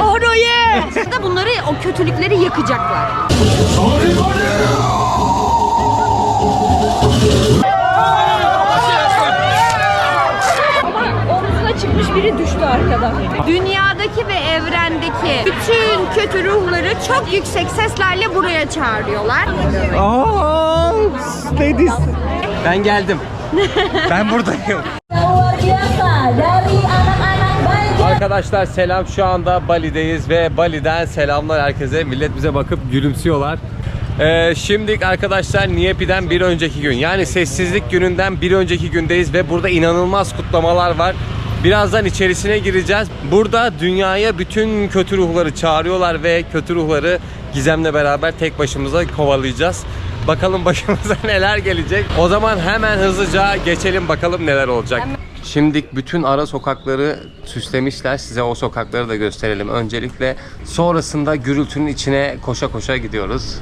Oraya! da bunları o kötülükleri yakacaklar. Ama omzuna çıkmış biri düştü arkada. Dünyadaki ve evrendeki bütün kötü ruhları çok yüksek seslerle buraya çağırıyorlar. Aa, ladies. Ben geldim. ben buradayım. dari anak-anak. Arkadaşlar selam şu anda Bali'deyiz ve Bali'den selamlar herkese. Millet bize bakıp gülümsüyorlar. Ee, şimdi arkadaşlar Niepi'den bir önceki gün yani sessizlik gününden bir önceki gündeyiz ve burada inanılmaz kutlamalar var. Birazdan içerisine gireceğiz. Burada dünyaya bütün kötü ruhları çağırıyorlar ve kötü ruhları Gizem'le beraber tek başımıza kovalayacağız. Bakalım başımıza neler gelecek. O zaman hemen hızlıca geçelim bakalım neler olacak. Şimdi bütün ara sokakları süslemişler. Size o sokakları da gösterelim öncelikle. Sonrasında gürültünün içine koşa koşa gidiyoruz.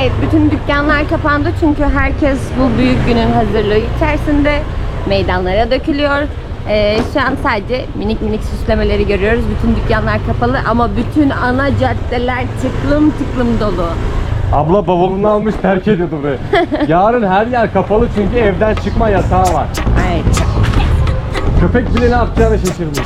Evet, bütün dükkanlar kapandı çünkü herkes bu büyük günün hazırlığı içerisinde meydanlara dökülüyor. Ee, şu an sadece minik minik süslemeleri görüyoruz. Bütün dükkanlar kapalı ama bütün ana caddeler tıklım tıklım dolu. Abla bavulunu almış terk ediyordu burayı. Yarın her yer kapalı çünkü evden çıkma yasağı var. Evet. Köpek bile ne yapacağını şaşırmış.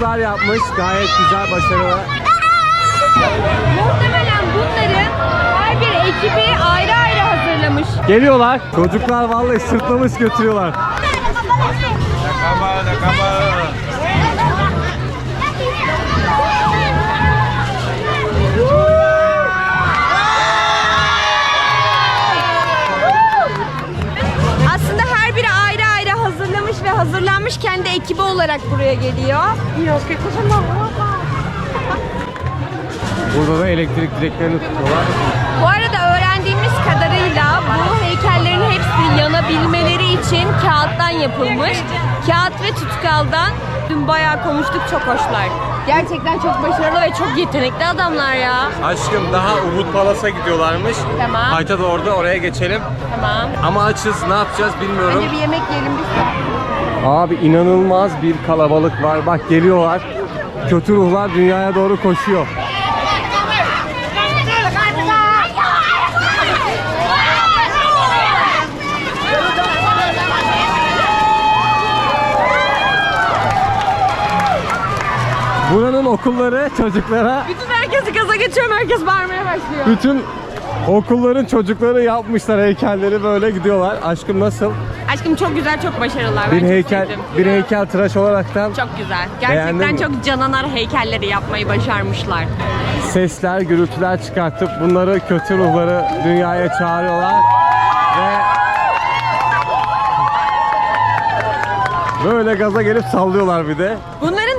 Çocuklar yapmış. Gayet güzel, başarılı. Muhtemelen bunların her bir ekibi ayrı ayrı hazırlamış. Geliyorlar. Çocuklar vallahi sırtlamış götürüyorlar. Ve hazırlanmış kendi ekibi olarak buraya geliyor. Burada da elektrik direklerini tutuyorlar. Bu arada öğrendiğimiz kadarıyla bu heykellerin hepsi yanabilmeleri için kağıttan yapılmış. Kağıt ve tutkaldan dün bayağı konuştuk çok hoşlar. Gerçekten çok başarılı ve çok yetenekli adamlar ya. Aşkım daha Umut Palas'a gidiyorlarmış. Tamam. Ayta da orada oraya geçelim. Tamam. Ama açız ne yapacağız bilmiyorum. Önce bir yemek yiyelim biz. Abi inanılmaz bir kalabalık var. Bak geliyorlar. Kötü ruhlar dünyaya doğru koşuyor. Buranın okulları çocuklara Bütün herkesi gaza geçiyorum. Herkes bağırmaya başlıyor. bütün okulların çocukları yapmışlar heykelleri böyle gidiyorlar. Aşkım nasıl? Aşkım çok güzel, çok başarılılar. Ben Bir çok heykel sevdim. bir heykel tıraş olaraktan Çok güzel. Gerçekten çok cananar heykelleri yapmayı başarmışlar. sesler, gürültüler çıkartıp bunları kötü ruhları dünyaya çağırıyorlar ve böyle gaza gelip sallıyorlar bir de. Bunların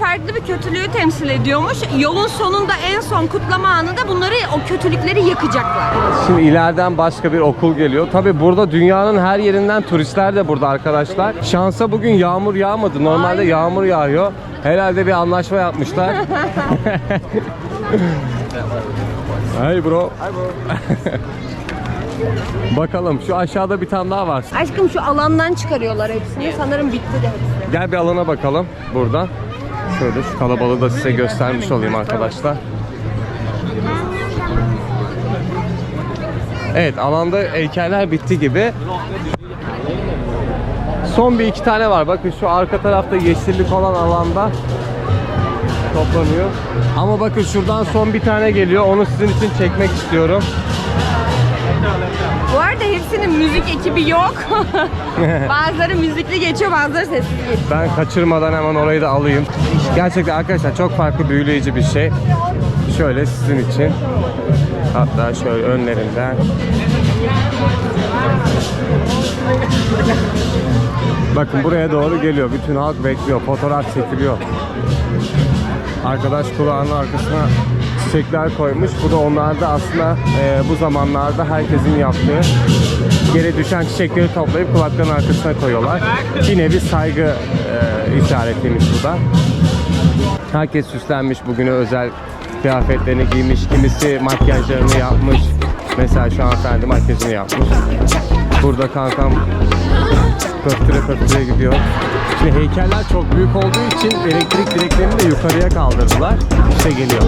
her biri biri farklı bir kötülüğü temsil ediyormuş. Yolun sonunda en son kutlama anında bunları o kötülükleri yakacaklar. Şimdi ileriden başka bir okul geliyor. Tabi burada dünyanın her yerinden turistler de burada arkadaşlar. Şansa bugün yağmur yağmadı. Normalde Aynen. yağmur yağıyor. Herhalde bir anlaşma yapmışlar. Hey bro. Bakalım şu aşağıda bir tane daha var. Aşkım şu alandan çıkarıyorlar hepsini. Sanırım bitti de hepsi. Gel bir alana bakalım buradan. Şöyle şu kalabalığı da size göstermiş olayım arkadaşlar. Evet alanda heykeller bitti gibi. Son bir iki tane var. Bakın şu arka tarafta yeşillik olan alanda toplanıyor. Ama bakın şuradan son bir tane geliyor. Onu sizin için çekmek istiyorum. Bu arada hepsinin müzik ekibi yok. bazıları müzikli geçiyor, bazıları sessiz geçiyor. Ben kaçırmadan hemen orayı da alayım. Gerçekten arkadaşlar çok farklı büyüleyici bir şey. Şöyle sizin için. Hatta şöyle önlerinden. Bakın buraya doğru geliyor. Bütün halk bekliyor. Fotoğraf çekiliyor. Arkadaş kulağının arkasına çiçekler koymuş. Bu da onlarda aslında e, bu zamanlarda herkesin yaptığı yere düşen çiçekleri toplayıp kulaklarının arkasına koyuyorlar. Bir nevi saygı e, işaretiymiş bu da. Herkes süslenmiş bugüne özel kıyafetlerini giymiş. Kimisi makyajlarını yapmış. Mesela şu hanımefendi makyajını yapmış. Burada kankam pöftüre pöftüre gidiyor. Şimdi heykeller çok büyük olduğu için elektrik direklerini de yukarıya kaldırdılar. İşte geliyor.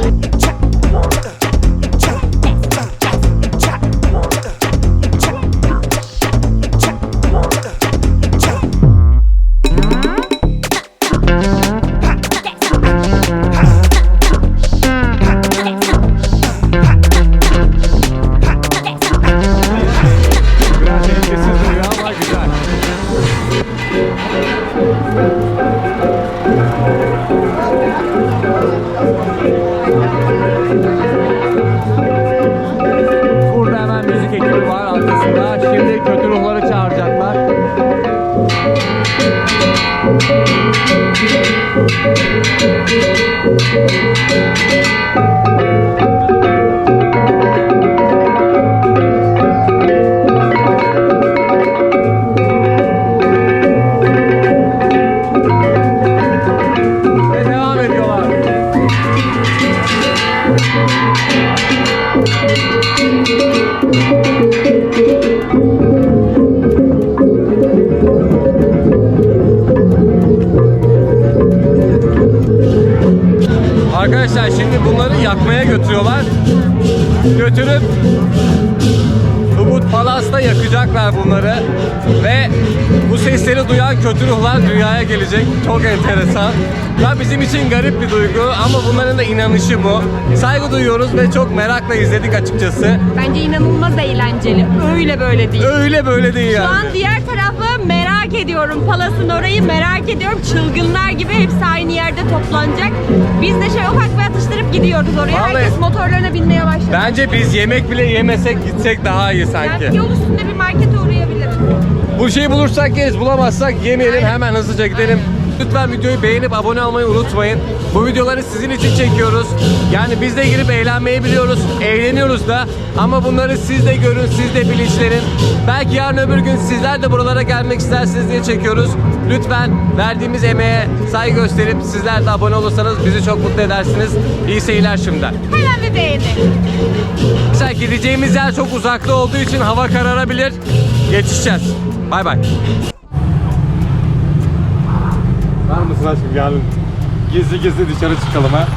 Arkasında. Şimdi kötü ruhları çağıracaklar. Kötü ruhlar dünyaya gelecek. Çok enteresan. Ya bizim için garip bir duygu ama bunların da inanışı bu. Saygı duyuyoruz ve çok merakla izledik açıkçası. Bence inanılmaz eğlenceli. Öyle böyle değil. Öyle böyle değil Şu yani. an diğer tarafı merak ediyorum. Palas'ın orayı merak ediyorum. Çılgınlar gibi hepsi aynı yerde toplanacak. Biz de şey ufak bir atıştırıp gidiyoruz oraya. Vallahi- Herkes motorlarına binmeye başladı. Bence biz yemek bile yemesek gitsek daha iyi sanki. Belki yol üstünde bir uğrayabiliriz. Bu şeyi bulursak yeriz, bulamazsak yemeyelim hemen hızlıca gidelim. Lütfen videoyu beğenip abone olmayı unutmayın. Bu videoları sizin için çekiyoruz. Yani biz de girip eğlenmeyi biliyoruz, eğleniyoruz da. Ama bunları siz de görün, siz de bilinçlerin. Belki yarın öbür gün sizler de buralara gelmek istersiniz diye çekiyoruz. Lütfen verdiğimiz emeğe saygı gösterip sizler de abone olursanız bizi çok mutlu edersiniz. İyi seyirler şimdiden. Hemen bir beğeni. Mesela gideceğimiz yer çok uzakta olduğu için hava kararabilir. Geçeceğiz. Bay bay. Var mısın aşkım yarın? Gizli gizli dışarı çıkalım ha.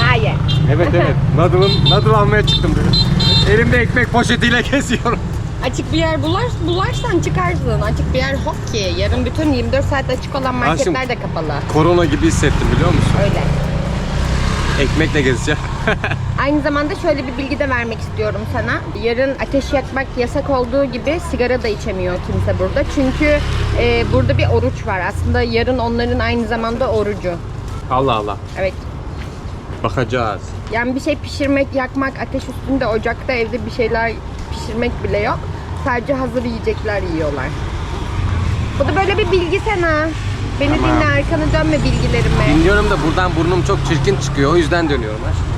Hayır. Evet evet. Noodle'ın, noodle almaya çıktım dedim. Elimde ekmek poşetiyle geziyorum. Açık bir yer bular, bularsan çıkarsın. Açık bir yer yok ki. Yarın bütün 24 saat açık olan marketler de kapalı. Korona gibi hissettim biliyor musun? Öyle. Ekmekle gezeceğim. Aynı zamanda şöyle bir bilgi de vermek istiyorum sana. Yarın ateş yakmak yasak olduğu gibi sigara da içemiyor kimse burada. Çünkü e, burada bir oruç var. Aslında yarın onların aynı zamanda orucu. Allah Allah. Evet. Bakacağız. Yani bir şey pişirmek, yakmak, ateş üstünde, ocakta, evde bir şeyler pişirmek bile yok. Sadece hazır yiyecekler yiyorlar. Bu da böyle bir bilgi sana. Beni Tamam. dinle arkanı dönme bilgilerime. Dinliyorum da buradan burnum çok çirkin çıkıyor. O yüzden dönüyorum aşk.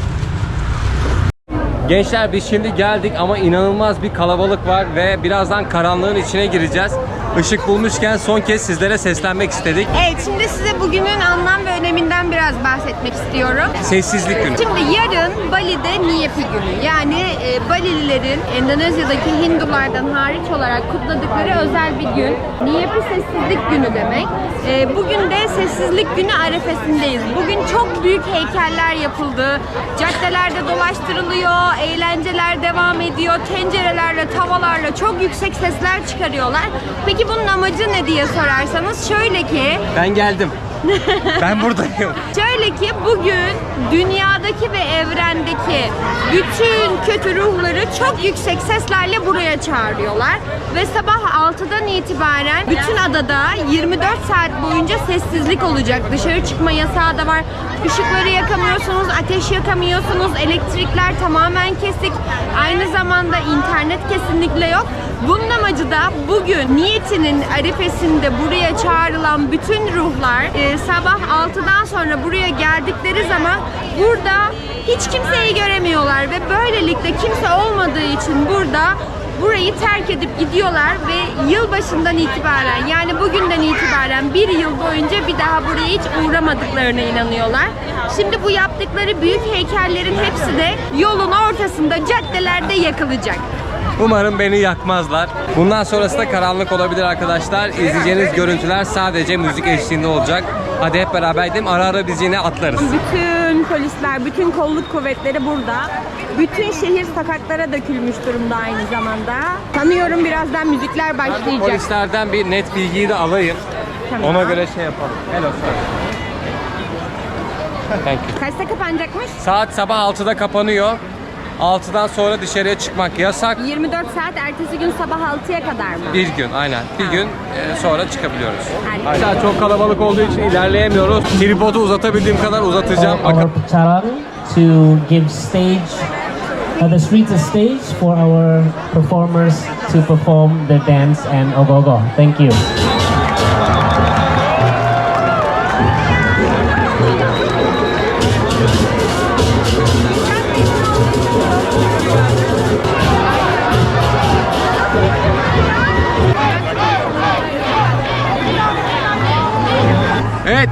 Gençler biz şimdi geldik ama inanılmaz bir kalabalık var ve birazdan karanlığın içine gireceğiz. Işık bulmuşken son kez sizlere seslenmek istedik. Evet şimdi size bugünün anlam ve öneminden biraz bahsetmek istiyorum. Sessizlik günü. Şimdi yarın Bali'de Niyepi günü. Yani e, Balililerin Endonezya'daki Hindulardan hariç olarak kutladıkları özel bir gün. Niyepi sessizlik günü demek. E, bugün de sessizlik günü arefesindeyiz. Bugün çok büyük heykeller yapıldı. Caddelerde dolaştırılıyor, eğlenceler devam ediyor. Tencerelerle, tavalarla çok yüksek sesler çıkarıyorlar. Peki bunun amacı ne diye sorarsanız şöyle ki Ben geldim. ben buradayım. Şöyle ki bugün dünyadaki ve evrendeki bütün kötü ruhları çok yüksek seslerle buraya çağırıyorlar. Ve sabah 6'dan itibaren bütün adada 24 saat boyunca sessizlik olacak. Dışarı çıkma yasağı da var. Işıkları yakamıyorsunuz, ateş yakamıyorsunuz, elektrikler tamamen kesik. Aynı zamanda internet kesinlikle yok. Bunun amacı da bugün niyetinin arifesinde buraya çağrılan bütün ruhlar e, sabah 6'dan sonra buraya geldikleri zaman burada hiç kimseyi göremiyorlar ve böylelikle kimse olmadığı için burada burayı terk edip gidiyorlar ve yılbaşından itibaren yani bugünden itibaren bir yıl boyunca bir daha buraya hiç uğramadıklarına inanıyorlar. Şimdi bu yaptıkları büyük heykellerin hepsi de yolun ortasında caddelerde yakılacak. Umarım beni yakmazlar. Bundan sonrası da karanlık olabilir arkadaşlar. İzleyeceğiniz görüntüler sadece müzik eşliğinde olacak. Hadi hep beraber gidelim. Ara ara biz yine atlarız. Bütün polisler, bütün kolluk kuvvetleri burada. Bütün şehir sokaklara dökülmüş durumda aynı zamanda. Tanıyorum birazdan müzikler Ben bu başlayacak. polislerden bir net bilgiyi de alayım. Tamam. Ona göre şey yapalım. Hello sir. Thank you. Kaçta kapanacakmış? Saat sabah 6'da kapanıyor. 6'dan sonra dışarıya çıkmak yasak. 24 saat ertesi gün sabah 6'ya kadar mı? Bir gün aynen. Bir gün e, sonra çıkabiliyoruz. Arkadaşlar çok kalabalık olduğu için ilerleyemiyoruz. Tripodu uzatabildiğim kadar uzatacağım. Bakın to give stage, uh, the streets a stage for our performers to perform the dance and ogogo. Thank you.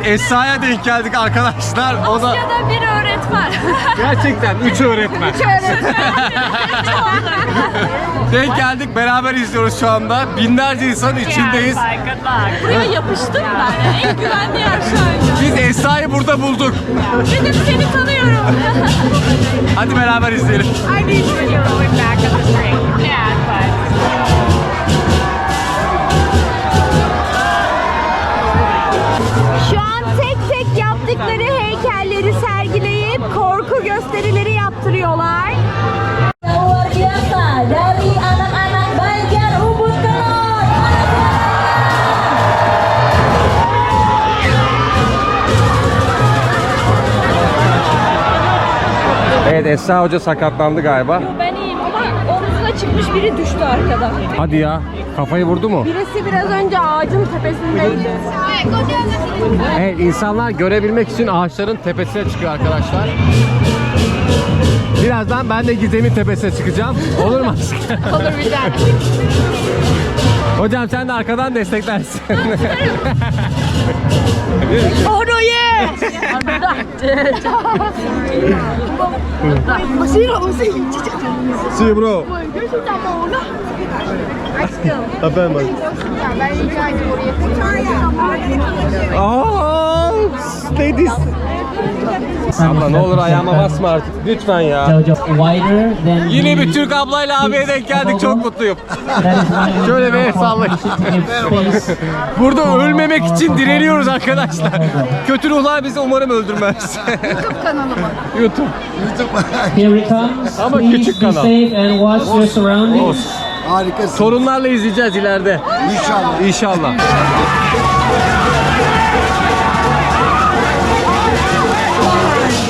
Esra'ya denk geldik arkadaşlar. O da da bir öğretmen. gerçekten 3 öğretmen. denk geldik beraber izliyoruz şu anda. Binlerce insan içindeyiz. Buraya yapıştım ben. En güvenli yer şu an. Biz Esra'yı burada bulduk. Benim seni tanıyorum. Hadi beraber izleyelim. Hadi izliyorum arkadaşlar. Şu Evet Esra Hoca sakatlandı galiba. Ben iyiyim ama omzuna çıkmış biri düştü arkada. Hadi ya. Kafayı vurdu mu? Birisi biraz önce ağacın tepesindeydi. Evet insanlar görebilmek için ağaçların tepesine çıkıyor arkadaşlar. Birazdan ben de Gizem'in tepesine çıkacağım. Olur mu aşkım? Olur bir tane. Hocam sen de arkadan desteklersin. Oraya! I'm not dead. 뭐 싫어 무슨 진짜. See you, bro. 뭐 열심히 잡아오나? Efendim bak. Aa, ladies. Abla ne olur ayağıma basma artık. Lütfen ya. Yine bir Türk ablayla abiye denk geldik. Çok mutluyum. Şöyle bir el sallayın. Burada ölmemek için direniyoruz arkadaşlar. Kötü ruhlar bizi umarım öldürmez. YouTube kanalı mı? YouTube. Here it comes. Ama Please küçük be kanal. safe and watch your surroundings. Harikasın. Sorunlarla izleyeceğiz ileride. İnşallah. İnşallah.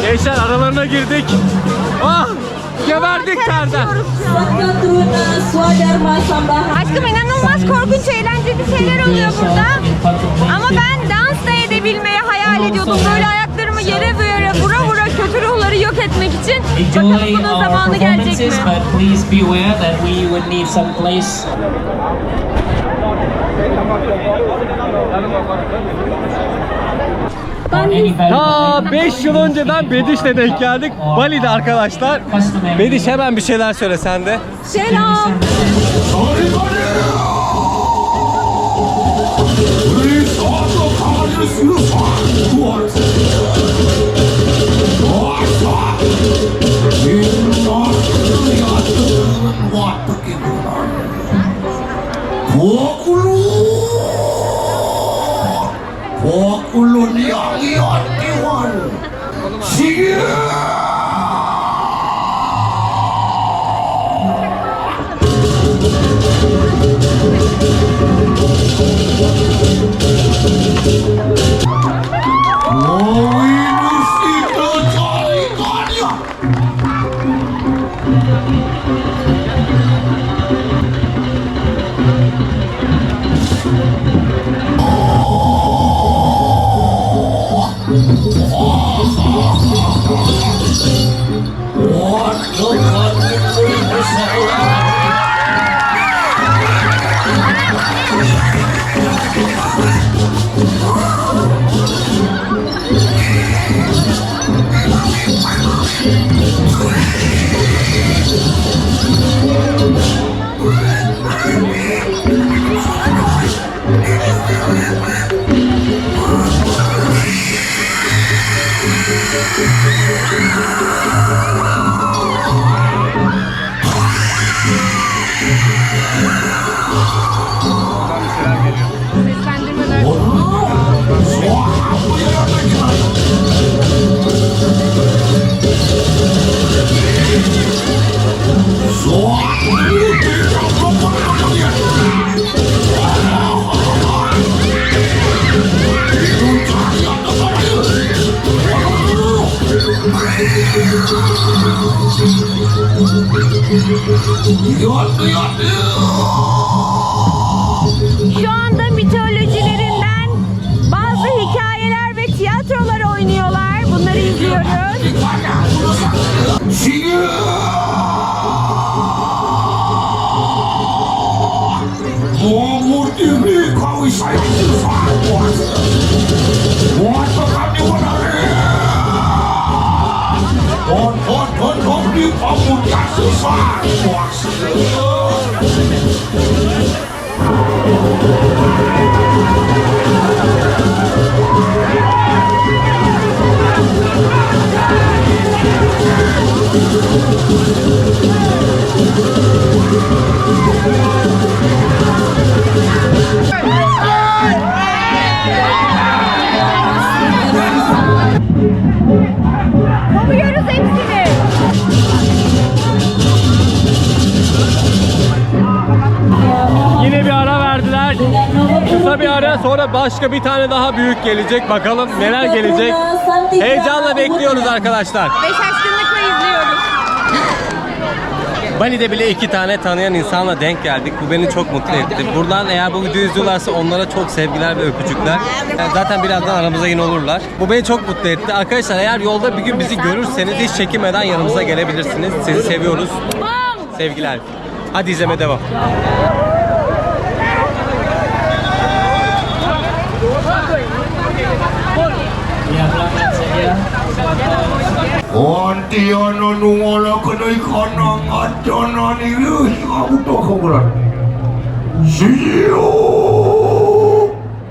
Gençler aralarına girdik. Ah! Geberdik terden. Aşkım inanılmaz korkunç eğlenceli şeyler oluyor burada. Ama ben dans da edebilmeyi hayal ediyordum. Böyle ayaklarımı yere yere vura vura kötü ruhları yok etmek için. Bakalım bunun zamanı gelecek mi? but please be aware that we would need some place Ta valuable 5 yıl önceden Bediş'le denk geldik. Bali'de arkadaşlar. Bediş hemen bir şeyler söyle sen de. Selam. Şu anda mitolojilerinden bazı hikayeler ve tiyatrolar oynuyorlar. Bunları izliyoruz. Kovuyoruz hepsini. Yine bir ara verdiler. Kısa bir ara sonra başka bir tane daha büyük gelecek. Bakalım neler gelecek. Heyecanla bekliyoruz arkadaşlar. Ve şaşkınlıkla izliyoruz. Bali'de bile iki tane tanıyan insanla denk geldik. Bu beni çok mutlu etti. Buradan eğer bu videoyu izliyorlarsa onlara çok sevgiler ve öpücükler. Yani zaten birazdan aramıza yine olurlar. Bu beni çok mutlu etti. Arkadaşlar eğer yolda bir gün bizi görürseniz hiç çekinmeden yanımıza gelebilirsiniz. Sizi seviyoruz. Sevgiler. Hadi izleme devam. Wanti ana nungala kena ikana ngajana ni Wih, aku tak kemurat Siyo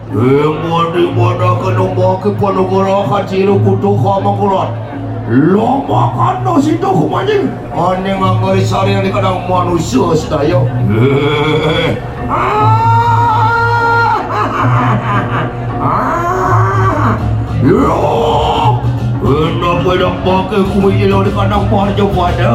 Dengan di kena maki pada gara hati lu kutuk sama kurat Lama kena si tu kumanyi Ani sari yang dikadang manusia sedaya Hehehe Ah Ah Ah Ah Kenapa nak pakai kuih lalu kadang pada pada?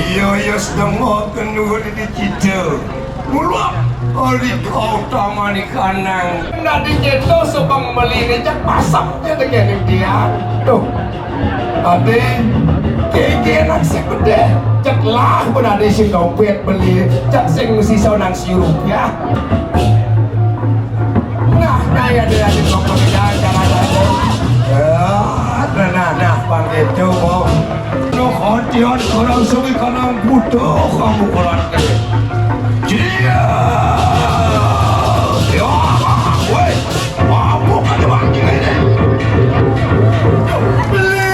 Iya ya sedengok kenur di cita Mulak Oli kau tamani kanang Nak diceto sebang beli ngejak pasap je dengan dia Tuh Tadi Kiki nak si beda Cek lah pun ada si dompet beli Cek sing mesti sau nang ya Nah kaya dia di kompon jalan-jalan Nah nah nah panggil tu mau Antihan Karansumi Kanang Buddha kamu koran kene. Jia. Yo, wei, mabuk ada bangki kene. Beli,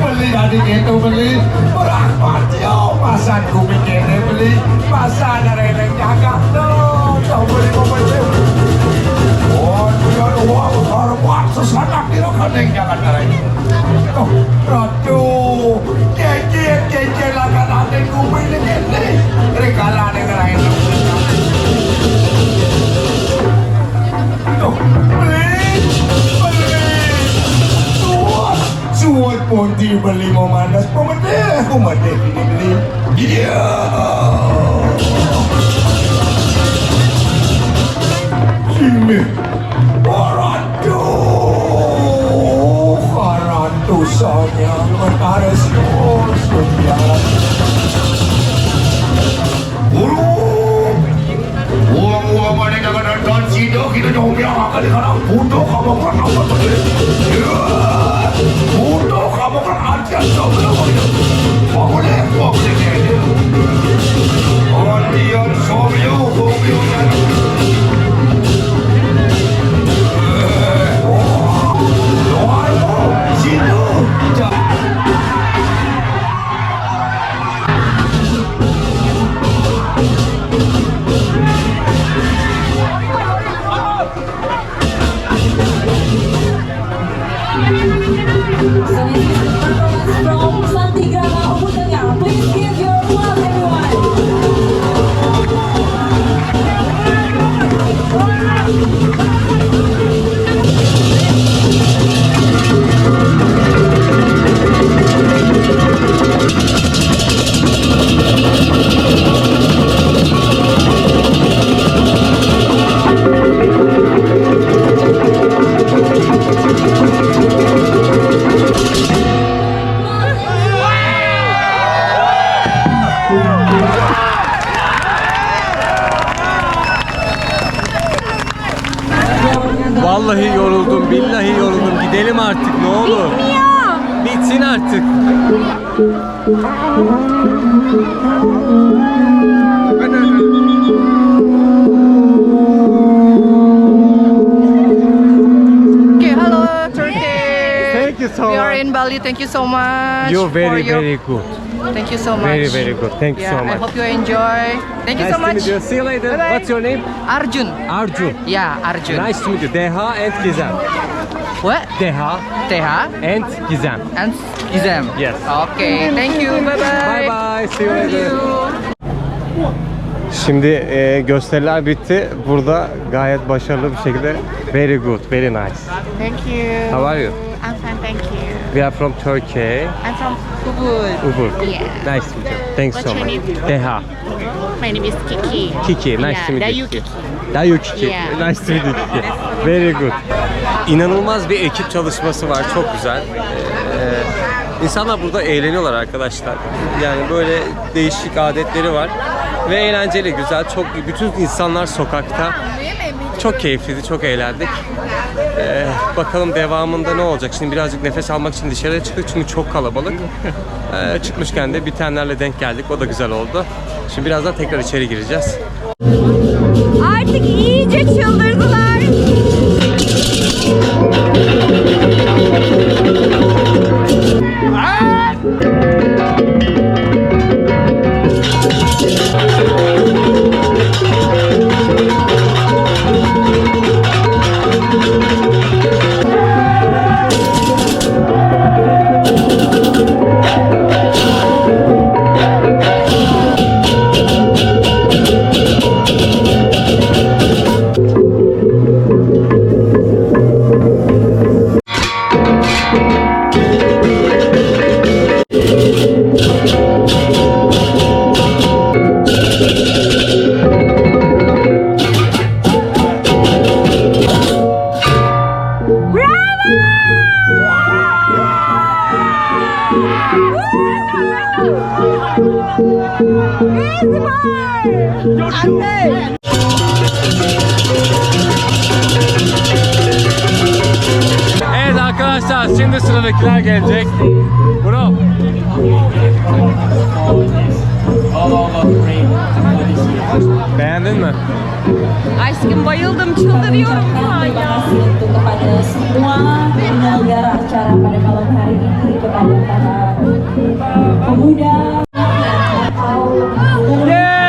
beli dari itu beli. Orang patio pasar kumi kene beli. Pasar dari yang jaga no, tahu beli kau beli. Oh, dia luar korban sesanak di lokal yang jaga dari. Oh, ratu. मुंबईला घेतले अरे काल आडेकर आहे What won't you believe, oh man? That's from a day, oh my day, yeah. Jimmy, Baranto, Baranto, Sonia, you are not as yours, 명이야 아까리 가나 우도 가먹어 나왔어 우도 가먹어 안 잤어 그냥 먹으래 먹으래 어디야 소비요 공유나 Vallahi yoruldum, billahi yoruldum. Gidelim artık ne olur. Bitsin artık. Okay, hello Turkey. Thank you so We are much. in Bali. Thank you so much. You're very, your- very good. Thank you so much. Very, very good. Thank you yeah, so much. I hope you enjoy. Thank you nice so much. to meet you. See you later. Bye-bye. What's your name? Arjun. Arjun. Yeah, Arjun. Nice to meet you. Deha and Gizem. What? Deha Teha and Gizem. and Gizem. Yes. Okay. Thank you. Bye bye. Bye bye. See you later. Şimdi e, gösteriler bitti. Burada gayet başarılı bir şekilde very good, very nice. Thank you. How are you? I'm fine, thank you. We are from Turkey. I'm from Ubud. Ubud. Yeah. Nice to meet you. Thanks What's so your much. name? Deha. My name is Kiki. Kiki. Nice Yeah, to meet you. Kiki. Dayu Kiki. Yeah. Nice to meet you Kiki. Very good. İnanılmaz bir ekip çalışması var. Çok güzel. Ee, insanlar burada eğleniyorlar arkadaşlar. Yani böyle değişik adetleri var. Ve eğlenceli, güzel. Çok bütün insanlar sokakta. Çok keyifliydi, çok eğlendik. Ee, bakalım devamında ne olacak? Şimdi birazcık nefes almak için dışarıya çıktık çünkü çok kalabalık. Ee, çıkmışken de bitenlerle denk geldik. O da güzel oldu. Şimdi birazdan tekrar içeri gireceğiz. Artık iyice çıldırdılar. Aşkım bayıldım çıldırıyorum şu an ya. Untuk kepada semua penyelenggara acara pada malam hari ini kepada para pemuda Yes!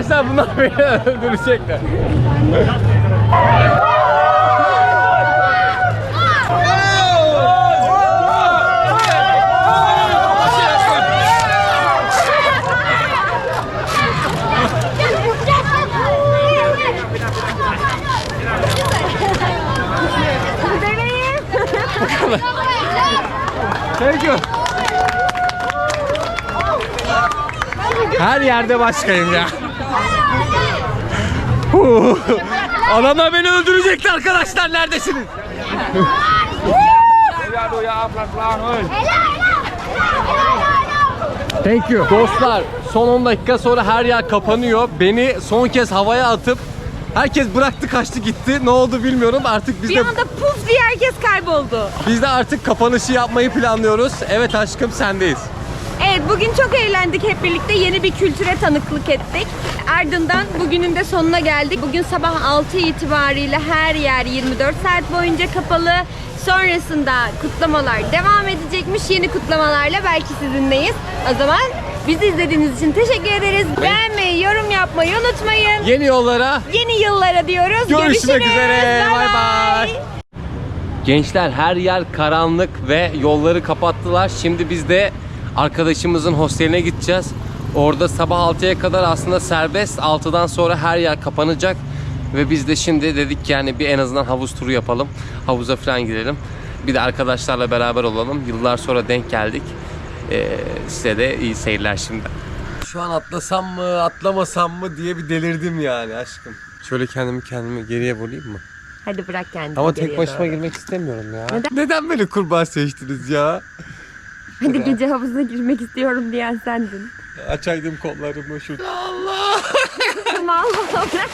Arkadaşlar bunlar beni öldürecekler. Thank you. Her yerde başkayım ya. Adamlar beni öldürecekti arkadaşlar neredesiniz? Thank you. Dostlar son 10 dakika sonra her yer kapanıyor. Beni son kez havaya atıp herkes bıraktı kaçtı gitti. Ne oldu bilmiyorum. Artık biz Bir de anda puf diye herkes kayboldu. biz de artık kapanışı yapmayı planlıyoruz. Evet aşkım sendeyiz. Evet bugün çok eğlendik hep birlikte yeni bir kültüre tanıklık ettik. Ardından bugünün de sonuna geldik. Bugün sabah 6 itibariyle her yer 24 saat boyunca kapalı. Sonrasında kutlamalar devam edecekmiş. Yeni kutlamalarla belki sizinleyiz. O zaman bizi izlediğiniz için teşekkür ederiz. Beğenmeyi, yorum yapmayı unutmayın. Yeni yollara Yeni yıllara diyoruz. Görüşmek Görüşürüz. üzere. Bay Bay. Gençler her yer karanlık ve yolları kapattılar. Şimdi biz de arkadaşımızın hosteline gideceğiz. Orada sabah 6'ya kadar aslında serbest. 6'dan sonra her yer kapanacak. Ve biz de şimdi dedik ki yani bir en azından havuz turu yapalım. Havuza falan girelim. Bir de arkadaşlarla beraber olalım. Yıllar sonra denk geldik. Ee, size de iyi seyirler şimdi. Şu an atlasam mı, atlamasam mı diye bir delirdim yani aşkım. Şöyle kendimi kendime geriye vurayım mı? Hadi bırak kendini. Ama tek başıma doğru. girmek istemiyorum ya. Neden? böyle kurbağa seçtiniz ya? Hadi gece havuzuna girmek istiyorum diyen sendin. Açaydım kollarımı şurada. Allah! Allah bırak.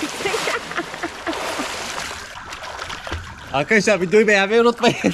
Arkadaşlar videoyu beğenmeyi unutmayın.